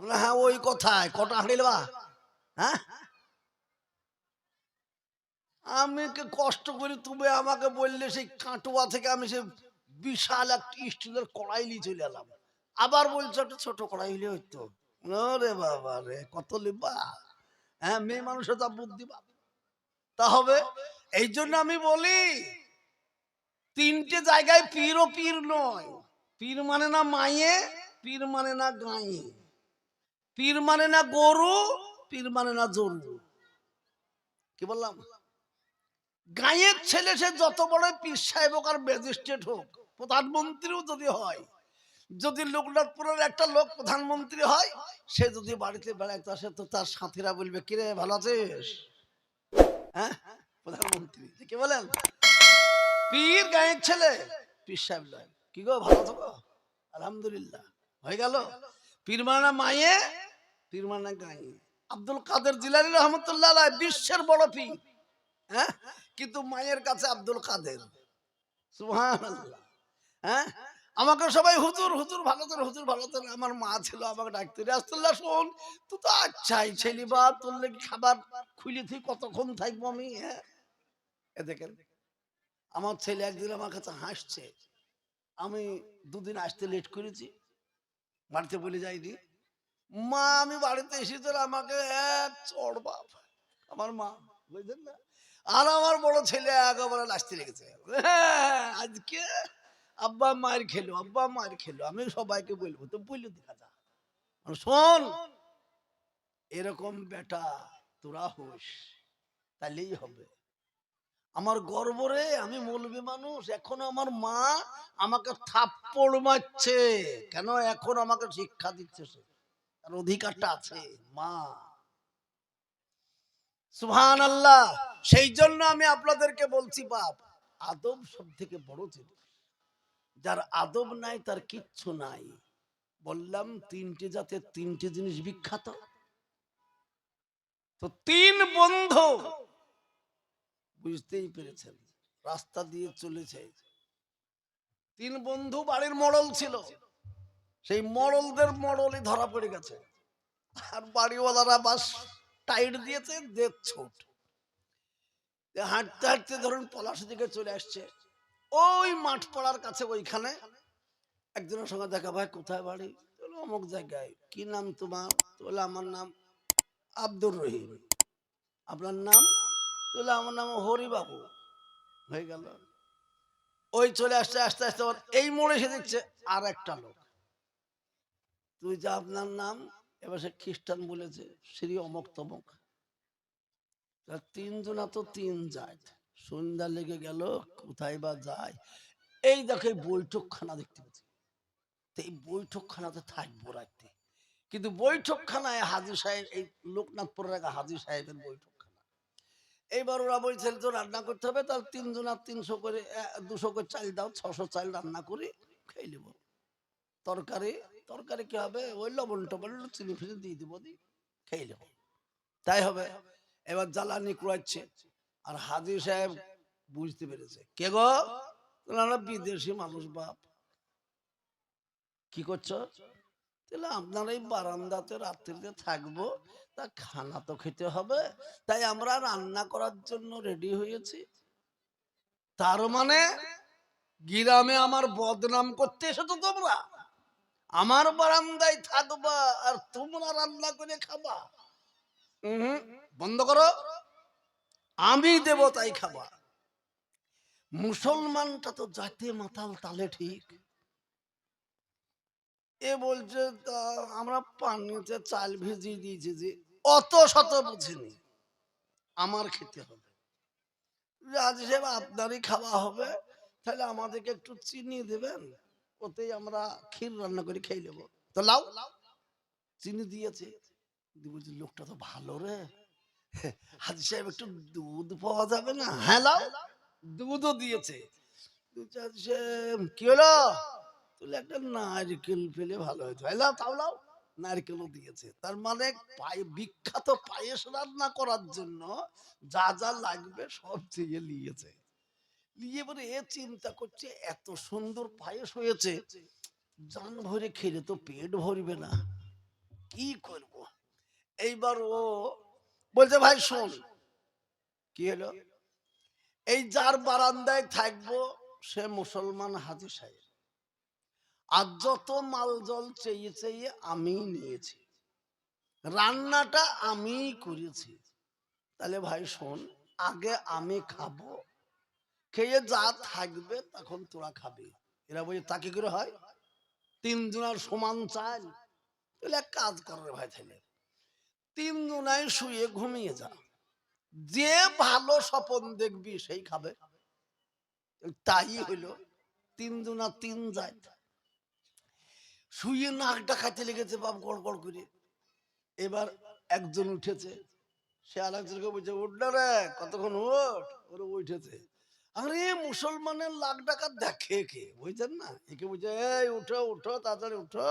হ্যাঁ ওই কথায়, কটা হাঁড়িলবা হ্যাঁ? আমি কষ্ট করে? তুমি আমাকে বললে সেই কাটুয়া থেকে আমি সে বিশাল একটা স্টিলের কড়াই নিয়ে চলে এলাম। আবার বলছো একটা ছোট কড়াই হলে হইতো। রে বাবা রে, কত লিবা। হ্যাঁ মেয়ে মানুষের তা বুদ্ধি বা তা হবে, এই জন্য আমি বলি, তিনটে জায়গায় পীর ও পীর নয়। পীর মানে না মায়ে, পীর মানে না গায়ে। পীর মানে না গরু, পীর মানে না জরু কি বললাম? গায়ের ছেলে সে যত বড় পীর সাহেব আর ম্যাজিস্ট্রেট হোক, প্রধানমন্ত্রীও যদি হয়, যদি লোকনাথপুরের একটা লোক প্রধানমন্ত্রী হয়, সে যদি বাড়িতে বেড়াইতে আসে, তো তার সাথীরা বলবে কিরে ভালো আছিস? হ্যাঁ? প্রধানমন্ত্রী, কি বলেন? পীর গায়ের ছেলে, পীর সাহেব কি গো, ভালো গো? আলহামদুলিল্লাহ। হয়ে গেল? পীর মানা মায়ে পীর মানা গায়ে। আব্দুল কাদের জিলানি রহমতুল্লাহ বিশ্বের বড় পীর। হ্যাঁ? কিন্তু মায়ের কাছে আব্দুল কাদের। সুবহানাল্লাহ। হ্যাঁ? আমাকে সবাই, হুজুর হুজুর, ভালো তোর হুজুর, ভালো তোর আমার মা ছিল, আমাকে ডাকতে রাস্তুল্লাহ শোন, তুই তো আচ্ছাই ছেলে বা, তোর লেগে খাবার খুলে তুই কতক্ষণ থাকব আমি? হ্যাঁ? এ দেখেন, আমার ছেলে একদিন আমার কাছে হাসছে। আমি দুদিন আসতে লেট করেছি, বাড়িতে বলে যাইনি মা আমি বাড়িতে এসেছি আমাকে এক চড় বাপ আমার মা বুঝলেন না? আর আমার বড় ছেলে একেবারে লাস্তে লেগেছে। হ্যাঁ, আজকে আব্বা মায়ের খেলো আব্বা মায়ের খেলো আমি সবাইকে বলব তো বলল দেখা যা শোন এরকম বেটা তোরা হোস তাহলেই হবে। আমার গর্বরে আমি মৌলবী মানুষ এখনও আমার মা আমাকে থাপ্পড় মারছে। কেন এখন আমাকে শিক্ষা দিচ্ছে সে? তার অধিকারটা আছে মা। সুহান আল্লাহ সেই জন্য আমি আপনাদেরকে বলছি বাপ আদব সব থেকে বড় জিনিস। যার আদব নাই তার কিচ্ছু নাই। বললাম তিনটে জাতের তিনটে জিনিস বিখ্যাত। তো তিন বন্ধু। বুঝতেই পেরেছেন রাস্তা দিয়ে চলেছে। তিন বন্ধু বাড়ির মডল ছিল। সেই মডলদের মডলই ধরা পড়ে গেছে। আর বাড়িওয়ালারা বাস টাইট দিয়েছে দেড় ছোট। হাঁটতে হাঁটতে ধরুন পলাশ দিকে চলে আসছে। ওই মাঠ পড়ার কাছে ওইখানে একজনের সঙ্গে দেখা ভাই কোথায় বাড়ি? অমুক জায়গায়। কি নাম তোমার? তো আমার নাম আব্দুর রহিম। আপনার নাম? তাহলে আমার নাম হরিবাবু। হয়ে গেল। ওই চলে আসতে, আস্তে আস্তে এই মোড়ে এসে দেখছে আর একটা লোক। তুই যা আপনার নাম, এবার সে খ্রিস্টান বলেছে, শ্রী অমক তমক। তিনজনা তো তিন যায়। সন্ধ্যা লেগে গেল, কোথায় বা যায়? এই দেখো বৈঠকখানা দেখতে পাচ্ছি এই বৈঠকখানাতে থাকব রাখতে কিন্তু বৈঠকখানায় হাজির সাহেব, এই লোকনাথপুরের আগে হাজির সাহেবের বৈঠকখানা। এইবার ওরা বলছিল তো রান্না করতে হবে তার তিনজন আর তিনশো করে দুশো করে চাল দাও, ছশো চাল রান্না করে খেয়ে নেব। তরকারি তরকারি কি হবে? ওই লবণ টবণ চিনি ফিনি দিয়ে দিব দি খেয়ে নেব। তাই হবে। এবার জ্বালানি কুড়াচ্ছে। আর হাজির সাহেব বুঝতে পেরেছে। কে গো? আমরা বিদেশি মানুষ, বাপ। কি করছ? তাহলে আপনার এই বারান্দাতে রাত্রিতে থাকব, তা খানা তো খেতে হবে। তাই আমরা রান্না করার জন্য রেডি হয়েছি। তার মানে গিরামে আমার বদনাম করতে এসেছ তোমরা? আমার বারান্দায় থাকবা আর তোমরা রান্না করে খাবা। বন্ধ করো। আমি দেব তাই খাবা। মুসলমানটা তো জাতে মাতাল তালে ঠিক। এ বলছে আমরা পানিতে চাল ভিজিয়ে দিয়েছি যে অত শত বুঝিনি। আমার খেতে হবে। রাজ সাহেব আপনারই খাওয়া হবে। তাহলে আমাদেরকে একটু চিনি দেবেন? ওতেই আমরা ক্ষীর রান্না করে খেয়ে নেব। তো চিনি দিয়েছে। দিয়ে বলছে, লোকটা তো ভালো রে। হাজি সাহেব, একটু দুধ পাওয়া যাবে না? হ্যাঁ লাও দুধও দিয়েছে। কি হলো? একটা নারকেল পেলে ভালো লাও তাও লাও নারকেলও দিয়েছে। তার মানে বিখ্যাত পায়েস রান্না করার জন্য যা যা লাগবে সব চেয়ে নিয়েছে। নিয়ে পরে এ চিন্তা করছে, এত সুন্দর পায়েস হয়েছে, জান ভরে খেলে তো পেট ভরবে না। কি করব? এইবার ও বলছে, ভাই, শোন। কি হলো? এই যার বারান্দায় থাকব, সে মুসলমান হাজি সাহেব। আর যত মাল জল চেয়ে চেয়ে আমি নিয়েছি। রান্নাটা আমি করেছি। তাহলে ভাই, শোন, আগে আমি খাব খেয়ে যা থাকবে তখন তোরা খাবি। এরা বলছে, তা কি করে হয়? তিনজনের সমান চাল। তাহলে এক কাজ কর ভাই তাহলে। তিনজনায় শুয়ে ঘুমিয়ে যা। যে ভালো স্বপন দেখবি সেই খাবে। তাই হইল, তিনজনা তিন যায় শুয়ে নাকটা খাইতে লেগেছে বাপ, গড় গড় করে। এবার একজন উঠেছে। সে আর একজনকে বলছে, উঠ না রে, কতক্ষণ উঠ? ওরে উঠেছে। আরে, মুসলমানের লাখ টাকা দেখে কে? বুঝছেন না? একে বুঝে এই, উঠো উঠো, তাড়াতাড়ি উঠো।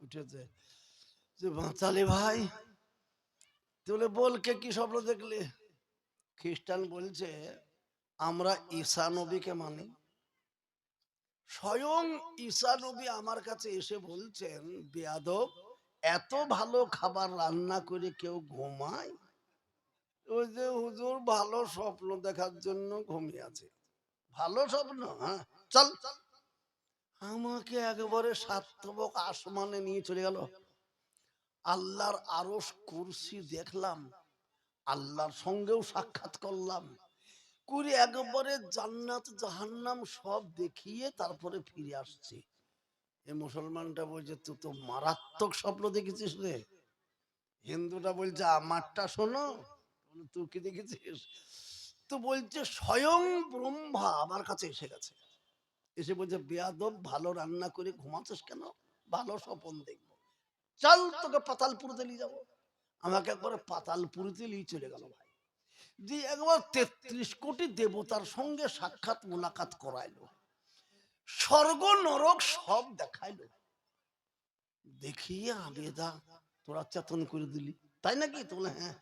উঠেছে। যে, বাঁচালে ভাই। তুলে বল কে স্বপ্ন দেখলে? খ্রিস্টান বলছে, আমরা ঈসা নবীকে মানি। স্বয়ং ঈসা নবী আমার কাছে এসে বলছেন, বেয়াদব, এত ভালো খাবার রান্না করে কেউ ঘুমায়? ওই যে হুজুর ভালো স্বপ্ন দেখার জন্য ঘুমিয়ে আছে। ভালো স্বপ্ন হ্যাঁ। চল। আমাকে একবারে সাতবক আসমানে নিয়ে চলে গেল। আল্লাহর আরস কুরসি দেখলাম, আল্লাহর সঙ্গেও সাক্ষাৎ করলাম। করে একবারে জান্নাত, জাহান্নাম সব দেখিয়ে তারপরে ফিরে আসছি। এ মুসলমানটা বলছে, তুই তো মারাত্মক স্বপ্ন দেখেছিস রে। হিন্দুটা বলছে, আমারটা শোনো। তুই দেখেছিস? তো বলছে, স্বয়ং ব্রহ্মা আমার কাছে এসে গেছে। এসে বলছে, বেয়াদব, ভালো রান্না করে ঘুমাচ্ছিস কেন? ভালো স্বপন দেখব। চল তোকে নিয়ে যাব। আমাকে একবারে চলে গেল ভাই। যে একবার তেত্রিশ কোটি দেবতার সঙ্গে সাক্ষাৎ, মোলাকাত করাইলো। স্বর্গ, নরক সব দেখাইলো। দেখিয়ে আবেদা তোরা চেতন করে দিলি। তাই নাকি? তো বলে হ্যাঁ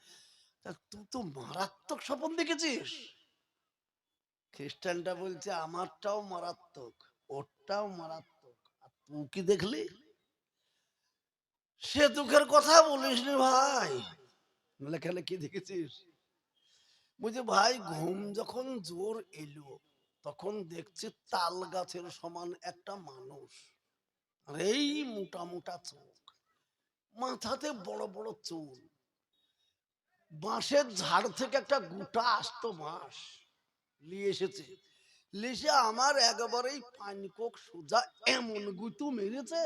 তুই তো মারাত্মক স্বপন দেখেছিস? খ্রিস্টানটা বলছে, আমারটাও মারাত্মক, ওরটাও মারাত্মক। আর তুই কি দেখলি? সে দুঃখের কথা বলিস রে ভাই। বলে, খেলে কি দেখেছিস? বুঝে ভাই, ঘুম যখন জোর এলো, তখন দেখছি তাল গাছের সমান একটা মানুষ। আর এই মোটা মোটা চোখ, মাথাতে বড় বড় চুল বাঁশের ঝাড় থেকে একটা গোটা আসতো বাঁশ নিয়ে এসেছে। লিসে আমার একবারেই পানকক সোজা এমন গুতু মেরেছে,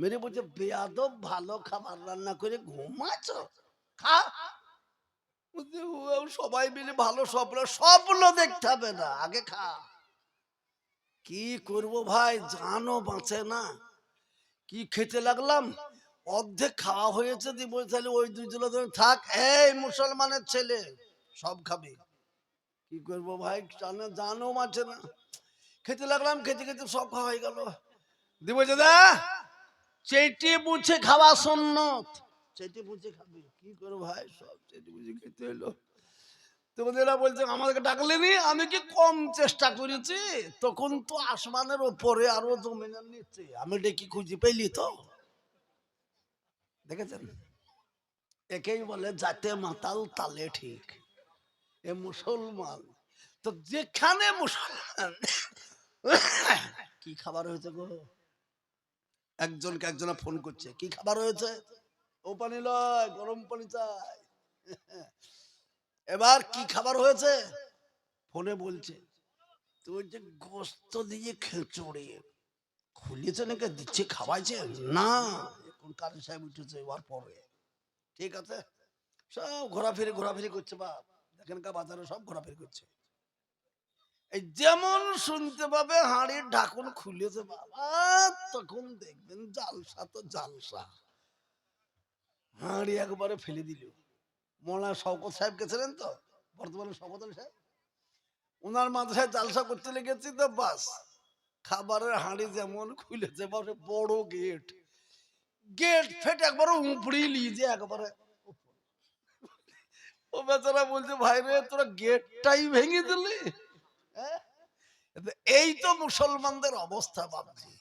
মেরে বলছে, বেয়াদব, ভালো খাবার রান্না করে ঘুমাচ্ছ? খা। সবাই মিলে ভালো স্বপ্ন স্বপ্ন দেখতে হবে না, আগে খা। কি করব ভাই? জানো বাঁচে না। কি খেতে লাগলাম? অর্ধেক খাওয়া হয়েছে দি তাহলে ওই দুইজন ধরে থাক। এই মুসলমানের ছেলে, সব খাবে। কি করব ভাই? জানো জানো মাছে না। খেতে লাগলাম, খেতে খেতে সব খাওয়া হয়ে গেল। দি বলছে দা চেটে বুঝে খাওয়া সন্ন্যত চেটে বুঝে খাবে। কি করব ভাই? সব চেটে বুঝে খেতে হলো। তোমাদের বলছে, আমাদেরকে ডাকলেনি আমি কি কম চেষ্টা করেছি? তখন তো আসমানের ওপরে আরও জমিনের নিচে। আমি ডেকে খুঁজে পেলি তো? দেখেছেন? একেই বলে, যাতে মাতাল তালে ঠিক, এ মুসলমান। তো যেখানে মুসলমান, কি খাবার হয়েছে গো? একজনকে একজনে ফোন করছে, কি খাবার হয়েছে? ও পানি লয়, গরম পানি চাই। এবার কি খাবার হয়েছে? ফোনে বলছে তো যে গোস্ত দিয়ে খেচড়ে খুলিয়েছে নাকি? দিচ্ছে, খাওয়াইছে? না। এখন কারি সাহেব উঠেছে, এবার পরে ঠিক আছে? সব ঘোরাফেরি ঘোরাফেরি করছে বাপ এখানকার বাজারে সব ঘোরাফেরি করছে। এই যেমন শুনতে পাবে, হাড়ির ঢাকন খুলেছে বাবা, তখন দেখবেন জালসা তো জালসা। হাঁড়ি একবারে ফেলে দিল। মোলা শওকত সাহেব গেছিলেন তো, বর্তমানে শওকত সাহেব? ওনার মাদ্রাসায় জালসা করতে লেগেছি তো, বাস। খাবারের হাঁড়ি যেমন খুলেছে বড় গেট গেট ফেট একবারে উপড়ি লিজে একবারে ও বেচারা বলছে, ভাই রে, তোরা গেটটাই ভেঙে দিলি? হ্যাঁ? এই তো মুসলমানদের অবস্থা ভাবছি।